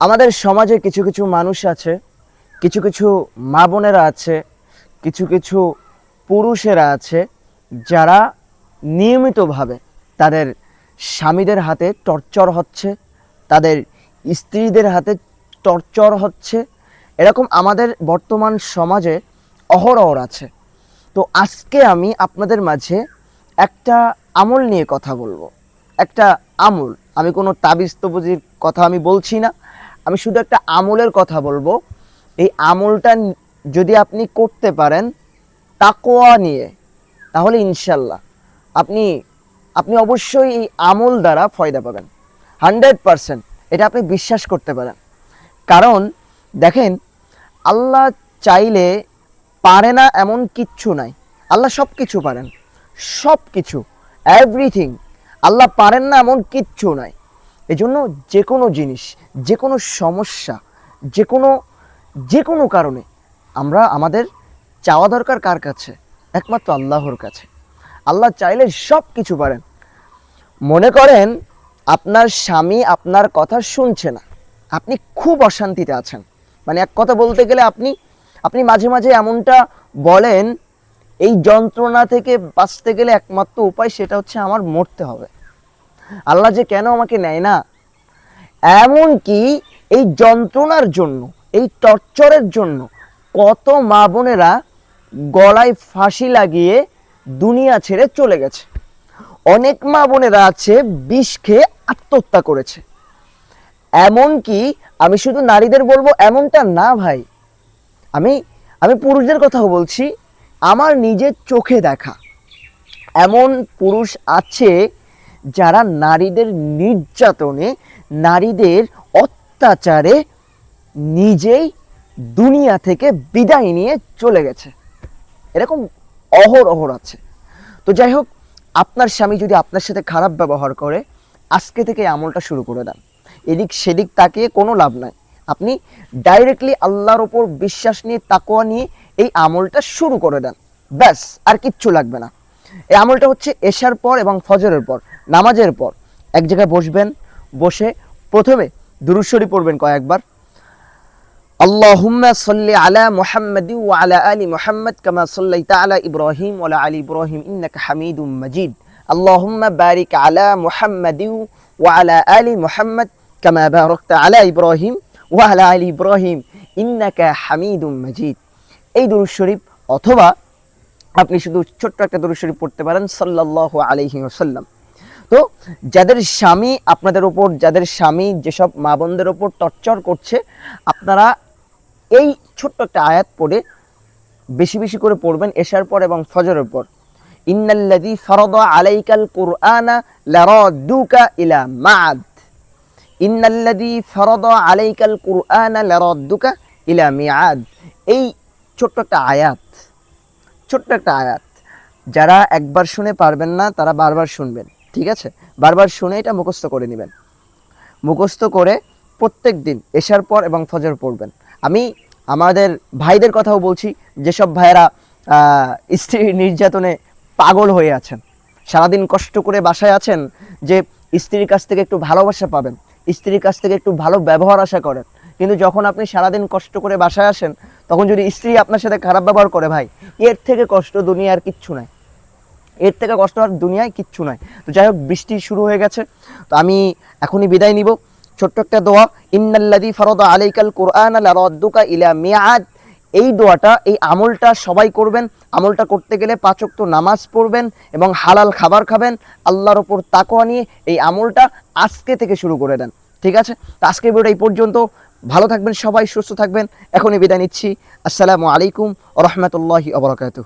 আমাদের সমাজে কিছু কিছু মানুষ আছে, কিছু কিছু মা বোনেরা আছে, কিছু কিছু পুরুষেরা আছে, যারা নিয়মিতভাবে তাদের স্বামীদের হাতে টর্চর হচ্ছে, তাদের স্ত্রীদের হাতে টর্চর হচ্ছে। এরকম আমাদের বর্তমান সমাজে অহরহর আছে। তো আজকে আমি আপনাদের মাঝে একটা আমল নিয়ে কথা বলব। একটা আমল। আমি কোনো তাবিজ তবুজির কথা আমি বলছি না। আমি শুধু একটা আমলের কথা বলব। এই আমলটা যদি আপনি করতে পারেন তাকোয়া নিয়ে, তাহলে ইনশাল্লাহ আপনি আপনি অবশ্যই এই আমল দ্বারা ফয়দা পাবেন। হান্ড্রেড পারসেন্ট এটা আপনি বিশ্বাস করতে পারেন। কারণ, দেখেন, আল্লাহ চাইলে পারে না এমন কিচ্ছু নাই। আল্লাহ সব কিছু পারেন। সব কিছু এভরিথিং আল্লাহ পারেন না এমন কিচ্ছু নাই। এজন্য যে কোনো জিনিস যে কোনো সমস্যা যে কোনো যে কোনো কারণে আমরা আমাদের চাওয়া দরকার কার কাছে? একমাত্র আল্লাহর কাছে। আল্লাহ চাইলে সব কিছু পারেন। মনে করেন, আপনার স্বামী আপনার কথা শুনছে না। আপনি খুব অশান্তিতে আছেন। মানে এক কথা বলতে গেলে আপনি আপনি মাঝে মাঝে এমনটা বলেন, এই যন্ত্রণা থেকে বাঁচতে গেলে একমাত্র উপায় সেটা হচ্ছে আমার মরতে হবে। আল্লাহ যে কেন আমাকে নেয় না? এমন কি এই যন্ত্রণার জন্য, এই টর্চরের জন্য কত মা বোনেরা গলায় ফাঁসি লাগিয়ে দুনিয়া ছেড়ে চলে গেছে। অনেক মা বোনেরা আছে বিষ খেয়ে আত্মহত্যা করেছে। এমন কি আমি শুধু নারীদের বলব এমনটা না ভাই। আমি আমি পুরুষদের কথাও বলছি, আমার নিজের চোখে দেখা। এমন পুরুষ আছে যারা নারীদের নির্যাতনে, নারীদের অত্যাচারে নিজেই দুনিয়া থেকে বিদায় নিয়ে চলে গেছে। এরকম অহর অহর আছে। তো যাই হোক, আপনার স্বামী যদি আপনার সাথে খারাপ ব্যবহার করে, আজকে থেকে আমলটা শুরু করে দেন। এদিক সেদিক তাকিয়ে কোনো লাভ নাই। আপনি ডাইরেক্টলি আল্লাহর ওপর বিশ্বাস নিয়ে তাকোয়া নিয়ে এই আমলটা শুরু করে দেন। ব্যাস, আর কিচ্ছু লাগবে না। এই আমলটা হচ্ছে এশার পর এবং ফজরের পর। নামাজের পর এক জায়গায় বসবেন, বসে প্রথমে দুরুশ্বরী পড়বেন কয়েকবার। আল্লাহুম্মা সাল্লি আলা ওয়া আলা আলি কামা সাল্লাইতা আলা ইব্রাহিম ওয়া আলা আলি ইব্রাহিম ইন্নাকা হামিদুম মাজিদ। আল্লাহুম্মা বারিক আলা ওয়া আলা আলি কামা বারাকতা আলা ইব্রাহিম ওয়া আলা আলি ইব্রাহিম ইন্নাকা হামিদুম মাজিদ। এই দুরুদ শরীফ অথবা আপনি শুধু ছোট্ট একটা দুরুশরীফ পড়তে পারেন সাল্লাল্লাহু আলাইহি ওয়াসাল্লাম। তো যাদের স্বামী আপনাদের ওপর যাদের স্বামী যেসব মা বোনদের ওপর টর্চর করছে, আপনারা এই ছোট্ট একটা আয়াত পড়ে বেশি বেশি করে পড়বেন এশার পর এবং ফজরের পর। ইন্নাল্লাযী ফারাদা আলাইকাল কুরআনা লারাদ্দুকা ইলা মাআদ ইন্নাল্লাযী ফারাদা আলাইকাল কুরআনা লারাদ্দুকা ইলা মিআদ। এই ছোট্ট একটা আয়াত, ছোট্ট একটা আয়াত। যারা একবার শুনে পারবেন না, তারা বারবার শুনবেন। ঠিক আছে? বারবার শুনে এটা মুখস্থ করে নেবেন। মুখস্থ করে প্রত্যেক দিন এশার পর এবং ফজর পড়বেন। আমি আমাদের ভাইদের কথাও বলছি যেসব ভাইয়েরা আহ, স্ত্রীর নির্যাতনে পাগল হয়ে আছেন সারাদিন কষ্ট করে বাসায় আছেন যে স্ত্রীর কাছ থেকে একটু ভালোবাসা পাবেন স্ত্রীর কাছ থেকে একটু ভালো ব্যবহার আশা করেন কিন্তু যখন আপনি সারাদিন কষ্ট করে বাসায় আসেন তখন যদি স্ত্রী আপনার সাথে খারাপ ব্যবহার করে ভাই এর থেকে কষ্ট দুনিয়ার কিচ্ছু নাই। এর থেকে কষ্ট আর দুনিয়ায় কিচ্ছু নয় তো যাই হোক, বৃষ্টি শুরু হয়ে গেছে। তো আমি এখনই বিদায় নিব। ছোট্ট একটা দোয়া ইন্নাল্লাদি ফরদ আলাইকাল কোরআন লারাদ্দুকা ইলা মিয়াদ। এই দোয়াটা, এই আমলটা সবাই করবেন। আমলটা করতে গেলে পাচক তো নামাজ পড়বেন এবং হালাল খাবার খাবেন। আল্লাহর ওপর তাকোয়া নিয়ে এই আমলটা আজকে থেকে শুরু করে দেন। ঠিক আছে? তো আজকের ভিডিওটা এই পর্যন্ত। ভালো থাকবেন সবাই, সুস্থ থাকবেন। এখনই বিদায় নিচ্ছি। আসসালামু আলাইকুম রহমতুল্লাহি আবরকাত